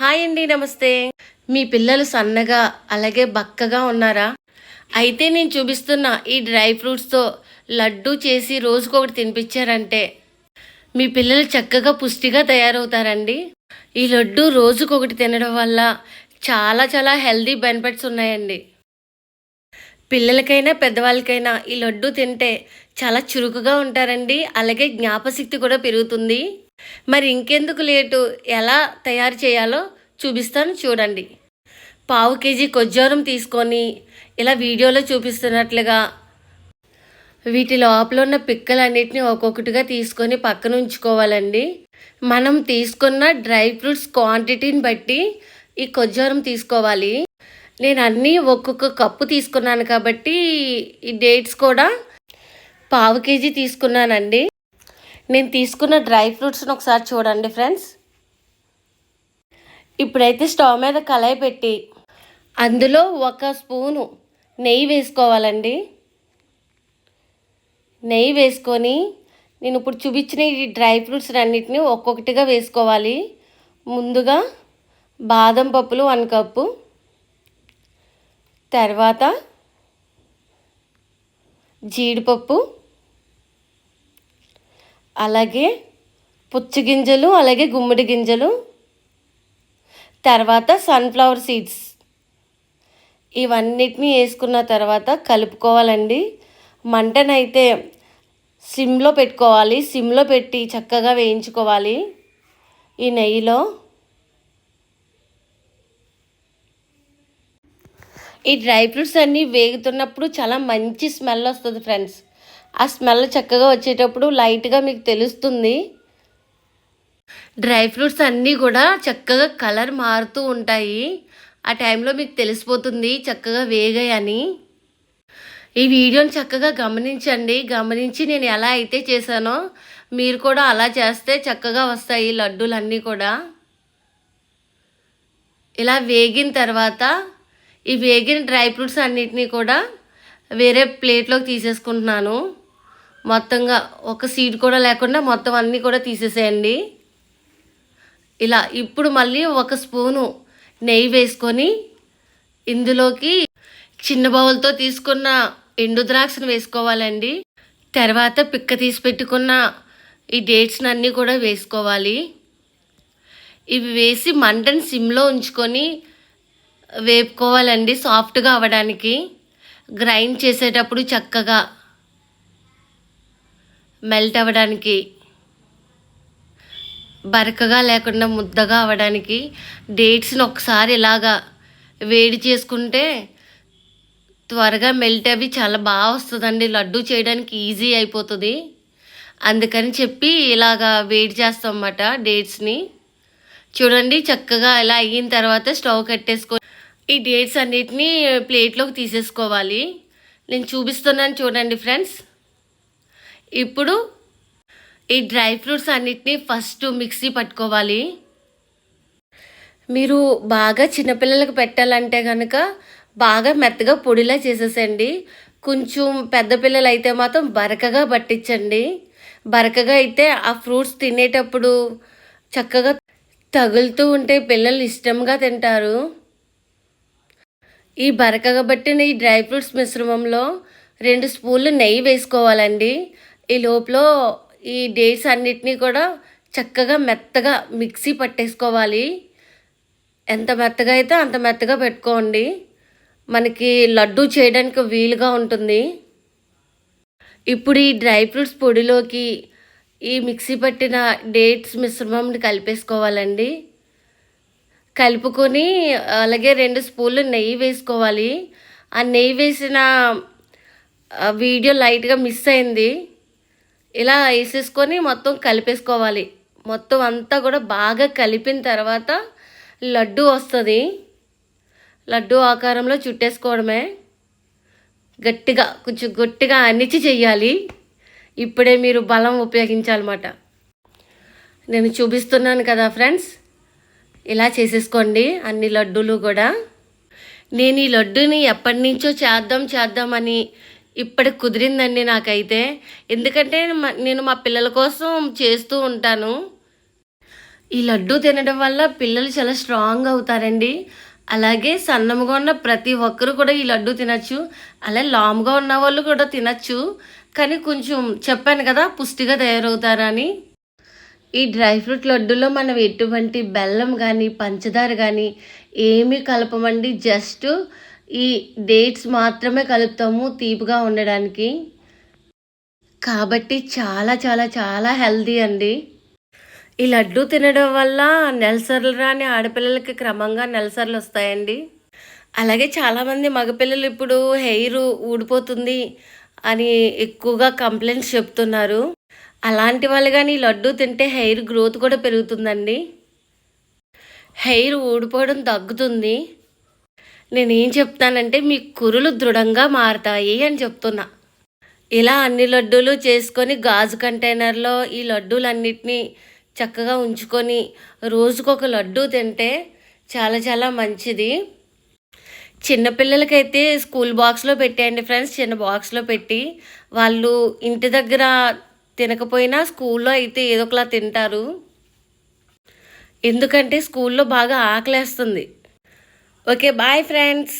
Hi అండి నమస్తే. మీ పిల్లలు సన్నగా అలాగే బక్కగా ఉన్నారా? అయితే నేను చూపిస్తున్న ఈ డ్రై ఫ్రూట్స్తో లడ్డు చేసి రోజుకొకటి తినిపించారంటే. మీ పిల్లలు చక్కగా పుష్టిగా తయారవుతారండి. ఈ లడ్డు రోజుకొకటి తినడం వల్ల చాలా చాలా హెల్దీ బెనిఫిట్స్ ఉన్నాయండి. పిల్లలకైనా పెద్దవాళ్ళకైనా ఈ లడ్డు తింటే చాలా చురుకుగా ఉంటారండి. అలాగే జ్ఞాపశక్తి కూడా పెరుగుతుంది. మరి ఇంకెందుకు లేటు? ఎలా తయారు చేయాలో చూపిస్తాను చూడండి. పావు కేజీ కొజ్జోరం తీసుకొని ఇలా వీడియోలో చూపిస్తున్నట్లుగా వీటి లోపల ఉన్న పిక్కలన్నిటిని ఒక్కొక్కటిగా తీసుకొని పక్కన ఉంచుకోవాలండి. మనం తీసుకున్న డ్రై ఫ్రూట్స్ క్వాంటిటీని బట్టి ఈ కొజ్జోరం తీసుకోవాలి. నేను అన్నీ ఒక్కొక్క కప్పు తీసుకున్నాను కాబట్టి ఈ డేట్స్ కూడా పావు కేజీ తీసుకున్నానండి. నేను తీసుకున్న డ్రై ఫ్రూట్స్ని ఒకసారి చూడండి ఫ్రెండ్స్. ఇప్పుడైతే స్టవ్ మీద కళాయి పెట్టి అందులో ఒక స్పూను నెయ్యి వేసుకోవాలండి. నెయ్యి వేసుకొని నేను ఇప్పుడు చూపించిన ఈ డ్రై ఫ్రూట్స్ అన్నిటిని ఒక్కొక్కటిగా వేసుకోవాలి. ముందుగా బాదం పప్పులు వన్ కప్పు. తర్వాత జీడిపప్పు. అలాగే పుచ్చి గింజలు అలాగే గుమ్మడి గింజలు. తర్వాత సన్ఫ్లవర్ సీడ్స్ ఇవన్నిటిని వేసుకున్న తర్వాత కలుపుకోవాలండి. మంటనైతే సిమ్లో పెట్టుకోవాలి. సిమ్లో పెట్టి చక్కగా వేయించుకోవాలి. ఈ నెయ్యిలో. ఈ డ్రై ఫ్రూట్స్ అన్నీ వేగుతున్నప్పుడు చాలా మంచి స్మెల్ వస్తుంది ఫ్రెండ్స్. ఆ స్మెల్ చక్కగా వచ్చేటప్పుడు లైట్గా మీకు తెలుస్తుంది. డ్రై ఫ్రూట్స్ అన్నీ కూడా చక్కగా కలర్ మారుతూ ఉంటాయి. ఆ టైంలో మీకు తెలిసిపోతుంది చక్కగా వేగాయని. ఈ వీడియోని చక్కగా గమనించండి. గమనించి నేను ఎలా అయితే చేశానో మీరు కూడా అలా చేస్తే చక్కగా వస్తాయి లడ్డూలన్నీ కూడా. ఇలా వేగిన తర్వాత ఈ వేగిన డ్రై ఫ్రూట్స్ అన్నిటినీ కూడా వేరే ప్లేట్లోకి తీసేసుకుంటున్నాను. మొత్తంగా ఒక సీడ్ కూడా లేకుండా మొత్తం అన్నీ కూడా తీసేసేయండి. ఇలా ఇప్పుడు మళ్ళీ ఒక స్పూను నెయ్యి వేసుకొని ఇందులోకి చిన్న బౌల్తో తీసుకున్న ఎండు ద్రాక్షను వేసుకోవాలండి. తర్వాత పిక్క తీసి పెట్టుకున్న ఈ డేట్స్ని అన్నీ కూడా వేసుకోవాలి. ఇవి వేసి మంటను సిమ్లో ఉంచుకొని వేపుకోవాలండి సాఫ్ట్గా అవ్వడానికి. గ్రైండ్ చేసేటప్పుడు చక్కగా మెల్ట్ అవ్వడానికి బరకగా లేకుండా ముద్దగా అవ్వడానికి డేట్స్ని ఒకసారి ఇలాగా వేడి చేసుకుంటే త్వరగా మెల్ట్ అవి చాలా బాగా వస్తుందండి. లడ్డు చేయడానికి ఈజీ అయిపోతుంది. అందుకని చెప్పి ఇలాగా వేడి చేస్తాం అన్నమాట డేట్స్ని. చూడండి చక్కగా ఇలా అయిన తర్వాత స్టవ్ కట్టేసుకొని ఈ డేట్స్ అన్నిటినీ ప్లేట్లోకి తీసేసుకోవాలి. నేను చూపిస్తున్నాను చూడండి ఫ్రెండ్స్. ఇప్పుడు ఈ డ్రై ఫ్రూట్స్ అన్నిటినీ ఫస్ట్ మిక్సీ పట్టుకోవాలి. మీరు బాగా చిన్నపిల్లలకు పెట్టాలంటే కనుక బాగా మెత్తగా పొడిలా చేసేసండి. కొంచెం పెద్ద పిల్లలు అయితే మాత్రం బరకగా పట్టించండి. బరకగా అయితే ఆ ఫ్రూట్స్ తినేటప్పుడు చక్కగా తగులుతూ ఉంటే పిల్లలు ఇష్టంగా తింటారు. ఈ బరకగా పట్టిన ఈ డ్రై ఫ్రూట్స్ మిశ్రమంలో రెండు స్పూన్లు నెయ్యి వేసుకోవాలండి. ఈ లోపల ఈ డేట్స్ అన్నిటినీ కూడా చక్కగా మెత్తగా మిక్సీ పట్టేసుకోవాలి. ఎంత మెత్తగా అయితే అంత మెత్తగా పెట్టుకోండి. మనకి లడ్డు చేయడానికి వీలుగా ఉంటుంది. ఇప్పుడు ఈ డ్రై ఫ్రూట్స్ పొడిలోకి ఈ మిక్సీ పట్టిన డేట్స్ మిశ్రమంని కలిపేసుకోవాలండి. కలుపుకొని అలాగే రెండు స్పూన్లు నెయ్యి వేసుకోవాలి. ఆ నెయ్యి వేసిన వీడియో లైట్గా మిస్ అయింది. ఇలా వేసేసుకొని మొత్తం కలిపేసుకోవాలి. మొత్తం అంతా కూడా బాగా కలిపిన తర్వాత లడ్డు వస్తుంది. లడ్డు ఆకారంలో చుట్టేసుకోవడమే. గట్టిగా కొంచెం గట్టిగా అణిచి చెయ్యాలి. ఇప్పుడే మీరు బలం ఉపయోగించాలన్నమాట. నేను చూపిస్తున్నాను కదా ఫ్రెండ్స్. ఇలా చేసేసుకోండి అన్ని లడ్డూలు కూడా. నేను ఈ లడ్డూని ఎప్పటి నుంచో చేద్దాం చేద్దామని ఇప్పటికి కుదిరిందండి నాకైతే. ఎందుకంటే మ- నేను మా పిల్లల కోసం చేస్తూ ఉంటాను. ఈ లడ్డు తినడం వల్ల పిల్లలు చాలా స్ట్రాంగ్ అవుతారండి. అలాగే సన్నముగా ఉన్న ప్రతి ఒక్కరు కూడా ఈ లడ్డు తినచ్చు. అలాగే లామ్గా ఉన్న వాళ్ళు కూడా తినచ్చు. కానీ కొంచెం చెప్పాను కదా పుష్టిగా తయారవుతారని. ఈ డ్రై ఫ్రూట్ లడ్డులో మనం ఎటువంటి బెల్లం కానీ పంచదార కానీ ఏమీ కలపమండి. జస్ట్ ఈ డేట్స్ మాత్రమే కలుపుతాము తీపిగా ఉండడానికి. కాబట్టి చాలా చాలా చాలా హెల్దీ అండి. ఈ లడ్డు తినడం వల్ల నెలసర్లు రాని ఆడపిల్లలకి క్రమంగా నెలసర్లు వస్తాయండి. అలాగే చాలామంది మగపిల్లలు ఇప్పుడు హెయిర్ ఊడిపోతుంది అని ఎక్కువగా కంప్లైంట్స్ చెప్తున్నారు. అలాంటి వాళ్ళు కానీ ఈ లడ్డు తింటే హెయిర్ గ్రోత్ కూడా పెరుగుతుందండి. హెయిర్ ఊడిపోవడం తగ్గుతుంది. నేనేం చెప్తానంటే మీ కురులు దృఢంగా మారతాయి అని చెప్తున్నా. ఇలా అన్ని లడ్డూలు చేసుకొని గాజు కంటైనర్లో ఈ లడ్డూలన్నిటినీ చక్కగా ఉంచుకొని రోజుకొక లడ్డూ తింటే చాలా చాలా మంచిది. చిన్నపిల్లలకైతే స్కూల్ బాక్స్లో పెట్టేయండి ఫ్రెండ్స్. చిన్న బాక్స్లో పెట్టి వాళ్ళు ఇంటి దగ్గర తినకపోయినా స్కూల్లో అయితే ఏదో ఒకలా తింటారు. ఎందుకంటే స్కూల్లో బాగా ఆకలేస్తుంది. Okay bye friends.